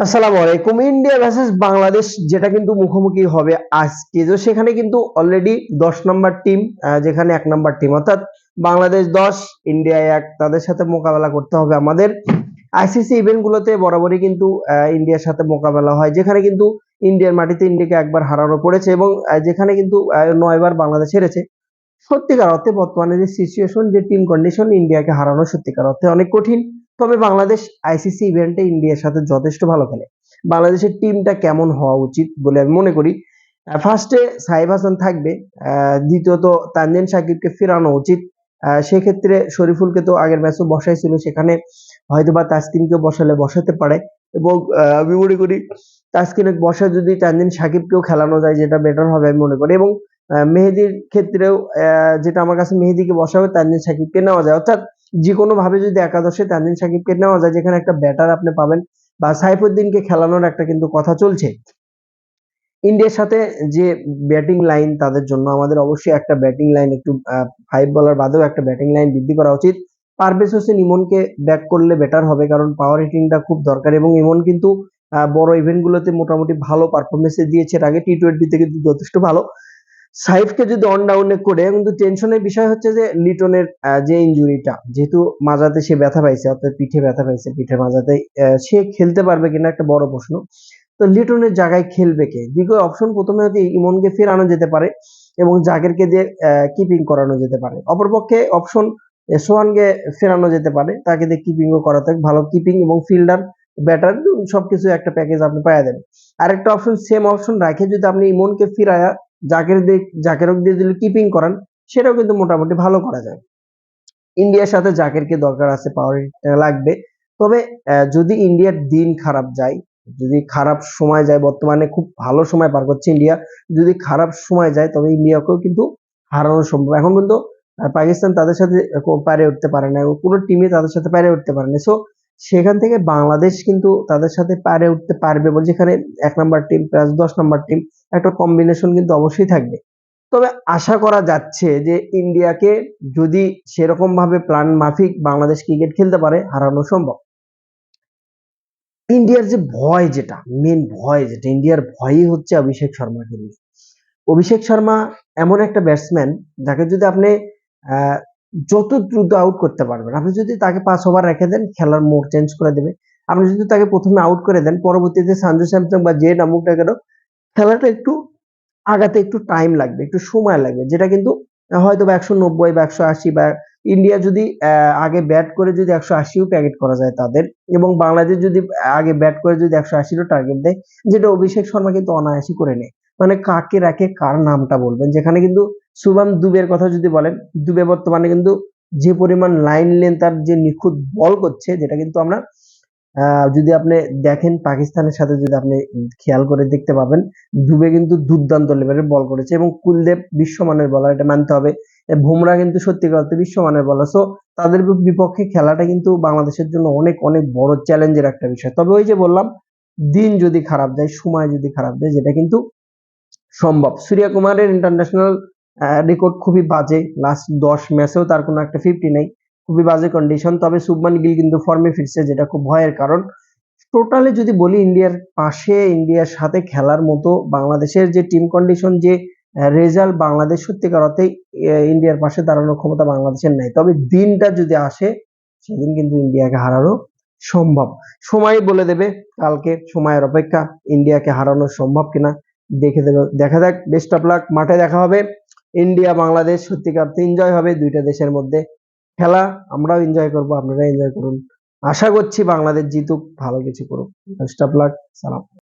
আসসালামু আলাইকুম। India versus Bangladesh, যেটা কিন্তু মুখোমুখি হবে আজকে। তো সেখানে কিন্তু অলরেডি দশ নম্বর টিম যেখানে এক নম্বর টিম অর্থাৎ বাংলাদেশ দশ, ইন্ডিয়া এক। তাদের সাথে মোকাবেলা করতে হবে আমাদের। আইসিসি ইভেন্ট গুলোতে বরাবরই কিন্তু ইন্ডিয়ার সাথে মোকাবেলা হয়, যেখানে কিন্তু ইন্ডিয়ার মাটিতে ইন্ডিয়াকে একবার হারানো পড়েছে এবং যেখানে কিন্তু নয়বার বাংলাদেশ হেরেছে। সত্যিকার অর্থে বর্তমানে যে সিচুয়েশন যে টিম কন্ডিশন ইন্ডিয়াকে হারানো সত্যিকার অর্থে অনেক কঠিন। তবে বাংলাদেশ আইসিসি ইভেন্টে ইন্ডিয়ার সাথে যথেষ্ট ভালো খেলে। বাংলাদেশের টিমটা কেমন হওয়া উচিত বলে আমি মনে করি। ফার্স্টে সাইব হাসান থাকবে দ্বিতীয়ত তানজিন সাকিবকে ফেরানো উচিত। সেক্ষেত্রে শরীফুলকে তো আগের ম্যাচও বসাইছিল, সেখানে হয়তোবা তাসকিনকে বসালে বসাতে পারে। এবং আমি মনে করি তাসকিনে বসা যদি তানজিন সাকিবকেও খেলানো যায়, যেটা বেটার হবে আমি মনে করি। এবং মেহেদির ক্ষেত্রেও যেটা আমার কাছে মেহেদিকে বসাবে তানজিন সাকিবকে নেওয়া যায়। অর্থাৎ যে কোনো ভাবে যদি একাদশে তানজিন সাকিবকে নেওয়া যায়, যেখানে একটা ব্যাটার আপনি পাবেন বা সাইফুদ্দিনকে খেলানোর একটা কিন্তু কথা চলছে। ইন্ডিয়ার সাথে যে ব্যাটিং লাইন তাদের জন্য, আমাদের অবশ্যই একটা ব্যাটিং লাইন একটু ফাইভ বলার বাদেও একটা ব্যাটিং লাইন বৃদ্ধি করা উচিত। পারভেজ হোসেন, ইমনকে ব্যাক করলে বেটার হবে, কারণ পাওয়ার হিটিংটা খুব দরকার এবং ইমন কিন্তু বড় ইভেন্টগুলোতে মোটামুটি ভালো পারফরমেন্স দিয়েছে। এর আগে টি টোয়েন্টিতে কিন্তু যথেষ্ট ভালো। সাইফকে যদি অন ডাউনে করে কিন্তু টেনশনের বিষয় হচ্ছে যে লিটনের যে ইনজুরিটা যেহেতু মাজাতে সে ব্যথা পাইছে, অর্থাৎ পিঠে ব্যথা পাইছে পিঠে মাজাতে সে খেলতে পারবে কিনা একটা বড় প্রশ্ন। তো লিটনের জায়গায় খেলবে কে? দ্বিতীয় অপশন প্রথমে হয়তো ইমনকে ফেরানো যেতে পারে এবং জাগেরকে দিয়ে কিপিং করানো যেতে পারে। অপরপক্ষে অপশন সোহানকে ফেরানো যেতে পারে, তাকে দিয়ে কিপিংও করাতে। ভালো কিপিং এবং ফিল্ডার ব্যাটার সবকিছু একটা প্যাকেজ আপনি পাওয়া যাবেন। আরেকটা অপশন সেম অপশন রাখে যদি আপনি ইমনকে ফিরায়া জাকের দিয়ে জাকেরক দিয়ে যদি কিপিং করান, সেটাও কিন্তু মোটামুটি ভালো করা যায়। ইন্ডিয়ার সাথে জাকেরকে দরকার আছে? পাওয়ার লাগবে। তবে যদি ইন্ডিয়ার দিন খারাপ যায়, যদি খারাপ সময় যায়, বর্তমানে খুব ভালো সময় পার করছে ইন্ডিয়া, যদি খারাপ সময় যায়, তবে ইন্ডিয়াকেও কিন্তু হারানো সম্ভব। এখন কিন্তু পাকিস্তান তাদের সাথে পারে উঠতে পারে না কোনো টিমই তাদের সাথে পারে উঠতে পারে না। সো সেখান থেকে বাংলাদেশ কিন্তু তাদের সাথে পারে উঠতে পারবে বলে যেখানে এক নম্বর টিম প্লাস দশ নম্বর টিম একটা কম্বিনেশন কিন্তু অবশ্যই থাকবে। তবে আশা করা যাচ্ছে যে ইন্ডিয়াকে যদি সেরকম ভাবে প্ল্যান মাফিক বাংলাদেশ ক্রিকেট খেলতে পারে, হারানো সম্ভব। ইন্ডিয়ার যে ভয় যেটা মেন ভয় যেটা, ইন্ডিয়ার ভয়ই হচ্ছে অভিষেক শর্মাকে নিয়ে। অভিষেক শর্মা এমন একটা ব্যাটসম্যান যাকে যদি আপনি যত দ্রুত আউট করতে পারবেন। আপনি যদি তাকে পাঁচ ওভার রেখে দেন, খেলার মোড চেঞ্জ করে দেবে। আপনি যদি তাকে প্রথমে আউট করে দেন, পরবর্তীতে সঞ্জু স্যামসং বা যে নামুক না কেন, খেলাটা একটু আগাতে একটু টাইম লাগবে, একটু সময় লাগবে। যেটা কিন্তু হয়তো বা একশো নব্বই বা একশো আশি বা ইন্ডিয়া যদি আগে ব্যাট করে যদি একশো আশিও টার্গেট করা যায় তাদের, এবং বাংলাদেশ যদি আগে ব্যাট করে যদি একশো আশিরও টার্গেট দেয়, যেটা অভিষেক শর্মা কিন্তু অনায়াসই করে নেয়। মানে কাকে রাখে, কার নামটা বলবেন? যেখানে কিন্তু শুভম দুবের কথা যদি বলেন, দুবে বর্তমানে কিন্তু যে পরিমাণ লাইন লেন তার যে নিখুঁত বল করছে, যেটা কিন্তু আমরা যদি আপনি দেখেন পাকিস্তানের সাথে যদি আপনি খেয়াল করে দেখতে পাবেন, দুবে কিন্তু দুর্দান্ত লেভেলের বল করেছে এবং কুলদেব বিশ্বমানের বলার এটা মানতে হবে। এ বুমরা কিন্তু সত্যিকার অর্থে বিশ্বমানের বলার সো তাদের বিপক্ষে খেলাটা কিন্তু বাংলাদেশের জন্য অনেক অনেক বড় চ্যালেঞ্জের একটা বিষয়। তবে ওই যে বললাম, দিন যদি খারাপ যায়, সময় যদি খারাপ যায়, যেটা কিন্তু সম্ভব। সূর্য কুমারের ইন্টারন্যাশনাল রেকর্ড খুবই বাজে। লাস্ট দশ ম্যাচেও তার কোনো একটা ফিফটি নেই। খুবই বাজে কন্ডিশন তবে শুভমান গিল কিন্তু ফর্মে ফিরছে, যেটা খুব ভয়ের কারণ। টোটালি যদি বলি, ইন্ডিয়ার পাশে, ইন্ডিয়ার সাথে খেলার মতো বাংলাদেশের যে টিম কন্ডিশন যে রেজাল্ট বাংলাদেশ সত্যিকার অর্থে ইন্ডিয়ার পাশে দাঁড়ানোর ক্ষমতা বাংলাদেশের নাই। তবে দিনটা যদি আসে, সেদিন কিন্তু ইন্ডিয়াকে হারানো সম্ভব। সময় বলে দেবে কালকে, সময়ের অপেক্ষা ইন্ডিয়াকে হারানো সম্ভব কিনা। দেখে দেখা। যাক বেস্ট অফ লাক মাঠে দেখা হবে। ইন্ডিয়া বাংলাদেশ সত্যিকার তো এনজয় হবে দুইটা দেশের মধ্যে। খেলা, আমরাও এনজয় করব, আপনারা এনজয় করুন। আশা করছি বাংলাদেশ জিতুক, ভালো কিছু করুক। বেস্ট অফ লাক সালাম।